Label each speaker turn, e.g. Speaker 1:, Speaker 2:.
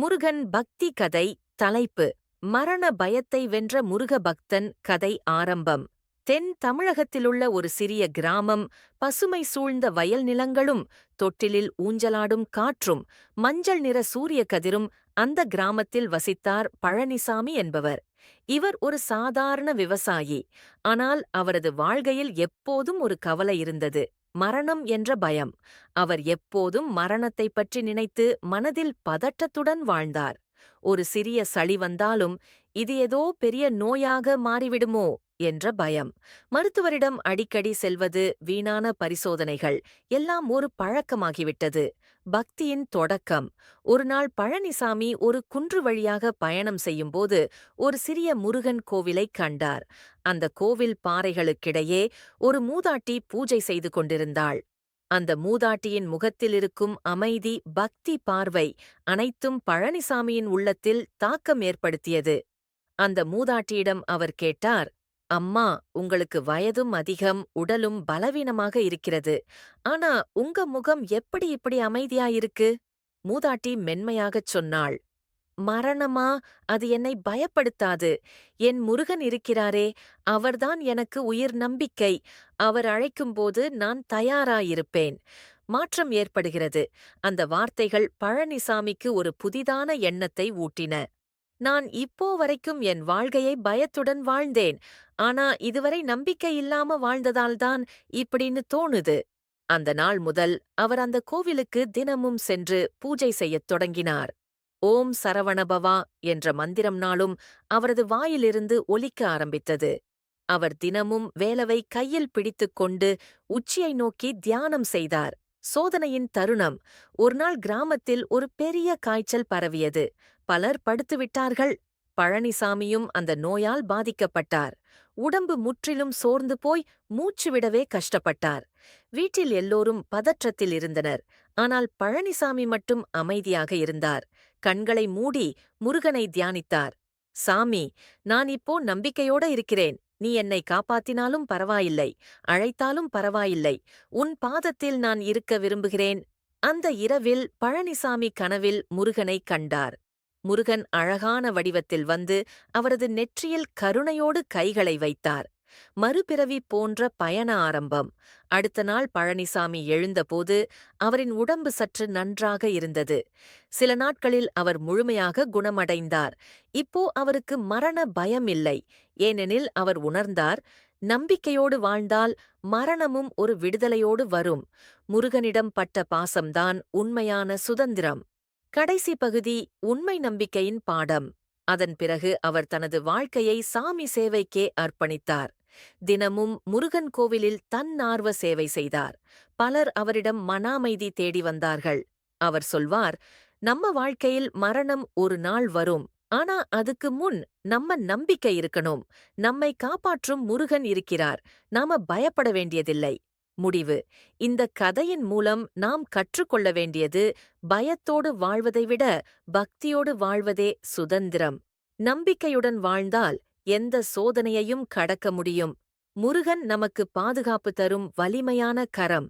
Speaker 1: முருகன் பக்தி கதை தலைப்பு மரண பயத்தை வென்ற முருக பக்தன் கதை ஆரம்பம். தென் தமிழகத்திலுள்ள ஒரு சிறிய கிராமம் பசுமை சூழ்ந்த வயல் நிலங்களும் தொட்டிலில் ஊஞ்சலாடும் காற்றும் மஞ்சள் நிற சூரிய கதிரும் அந்த கிராமத்தில் வசித்தார் பழனிசாமி என்பவர். இவர் ஒரு சாதாரண விவசாயி ஆனால் அவரது வாழ்கையில் எப்போதும் ஒரு கவலை இருந்தது. மரணம் என்ற பயம். அவர் எப்போதும் மரணத்தைப் பற்றி நினைத்து மனதில் பதட்டத்துடன் வாழ்ந்தார். ஒரு சிறிய சளி வந்தாலும் இது ஏதோ பெரிய நோயாக மாறிவிடுமோ? என்ற பயம். மருத்துவரிடம் அடிக்கடி செல்வது வீணான பரிசோதனைகள் எல்லாம் ஒரு பழக்கமாகிவிட்டது. பக்தியின் தொடக்கம். ஒருநாள் பழனிசாமி ஒரு குன்று வழியாக பயணம் செய்யும்போது ஒரு சிறிய முருகன் கோவிலைக் கண்டார். அந்த கோவில் பாறைகளுக்கிடையே ஒரு மூதாட்டி பூஜை செய்து கொண்டிருந்தாள். அந்த மூதாட்டியின் முகத்தில் இருக்கும் அமைதி பக்தி பார்வை அனைத்தும் பழனிசாமியின் உள்ளத்தில் தாக்கம் ஏற்படுத்தியது. அந்த மூதாட்டியிடம் அவர் கேட்டார் அம்மா உங்களுக்கு வயதும் அதிகம் உடலும் பலவீனமாக இருக்கிறது. ஆனா உங்க முகம் எப்படி இப்படி அமைதியாயிருக்கு? மூதாட்டி மென்மையாகச் சொன்னாள். மரணமா? அது என்னை பயப்படுத்தாது. என் முருகன் இருக்கிறாரே அவர்தான் எனக்கு உயிர் நம்பிக்கை. அவர் அழைக்கும்போது நான் தயாராயிருப்பேன். மாற்றம் ஏற்படுகிறது. அந்த வார்த்தைகள் பழனிசாமிக்கு ஒரு புதிதான எண்ணத்தை ஊட்டின. நான் இப்போ வரைக்கும் என் வாழ்க்கையை பயத்துடன் வாழ்ந்தேன். ஆனா இதுவரை நம்பிக்கை இல்லாம வாழ்ந்ததால்தான் இப்படின்னு தோணுது. அந்த நாள் முதல் அவர் அந்த கோவிலுக்கு தினமும் சென்று பூஜை செய்யத் தொடங்கினார். ஓம் சரவணபவா என்ற மந்திரம் நாளும் அவரது வாயிலிருந்து ஒலிக்க ஆரம்பித்தது. அவர் தினமும் வேலவை கையில் பிடித்துக் கொண்டு உச்சியை நோக்கி தியானம் செய்தார். சோதனையின் தருணம் ஒருநாள் கிராமத்தில் ஒரு பெரிய காய்ச்சல் பரவியது. பலர் படுத்துவிட்டார்கள். பழனிசாமியும் அந்த நோயால் பாதிக்கப்பட்டார். உடம்பு முற்றிலும் சோர்ந்து போய் மூச்சு விடவே கஷ்டப்பட்டார். வீட்டில் எல்லோரும் பதற்றத்தில் இருந்தனர். ஆனால் பழனிசாமி மட்டும் அமைதியாக இருந்தார். கண்களை மூடி முருகனை தியானித்தார். சாமி நான் இப்போ நம்பிக்கையோட இருக்கிறேன். நீ என்னை காப்பாத்தினாலும் பரவாயில்லை. அழைத்தாலும் பரவாயில்லை. உன் பாதத்தில் நான் இருக்க விரும்புகிறேன். அந்த இரவில் பழனிசாமி கனவில் முருகனை கண்டார். முருகன் அழகான வடிவத்தில் வந்து அவரது நெற்றியில் கருணையோடு கைகளை வைத்தார். மறுபிறவி போன்ற பயண ஆரம்பம். அடுத்த நாள் பழனிசாமி எழுந்தபோது அவரின் உடம்பு சற்று நன்றாக இருந்தது. சில நாட்களில் அவர் முழுமையாக குணமடைந்தார். இப்போ அவருக்கு மரண பயம் இல்லை ஏனெனில் அவர் உணர்ந்தார் நம்பிக்கையோடு வாழ்ந்தால் மரணமும் ஒரு விடுதலையோடு வரும். முருகனிடம் பட்ட பாசம்தான் உண்மையான சுதந்திரம். கடைசி பகுதி உண்மை நம்பிக்கையின் பாடம். அதன் பிறகு அவர் தனது வாழ்க்கையை சாமி சேவைக்கே அர்ப்பணித்தார். தினமும் முருகன் கோவிலில் தன்னார்வ சேவை செய்தார். பலர் அவரிடம் மன அமைதி தேடி வந்தார்கள். அவர் சொல்வார் நம்ம வாழ்க்கையில் மரணம் ஒரு நாள் வரும். ஆனா அதுக்கு முன் நம்ம நம்பிக்கை இருக்கணும். நம்மை காப்பாற்றும் முருகன் இருக்கிறார். நாம பயப்பட வேண்டியதில்லை. முடிவு. இந்த கதையின் மூலம் நாம் கற்றுக்கொள்ள வேண்டியது பயத்தோடு வாழ்வதை விட பக்தியோடு வாழ்வதே சுதந்திரம். நம்பிக்கையுடன் வாழ்ந்தால் எந்த சோதனையையும் கடக்க முடியும். முருகன் நமக்கு பாதுகாப்பு தரும் வலிமையான கரம்.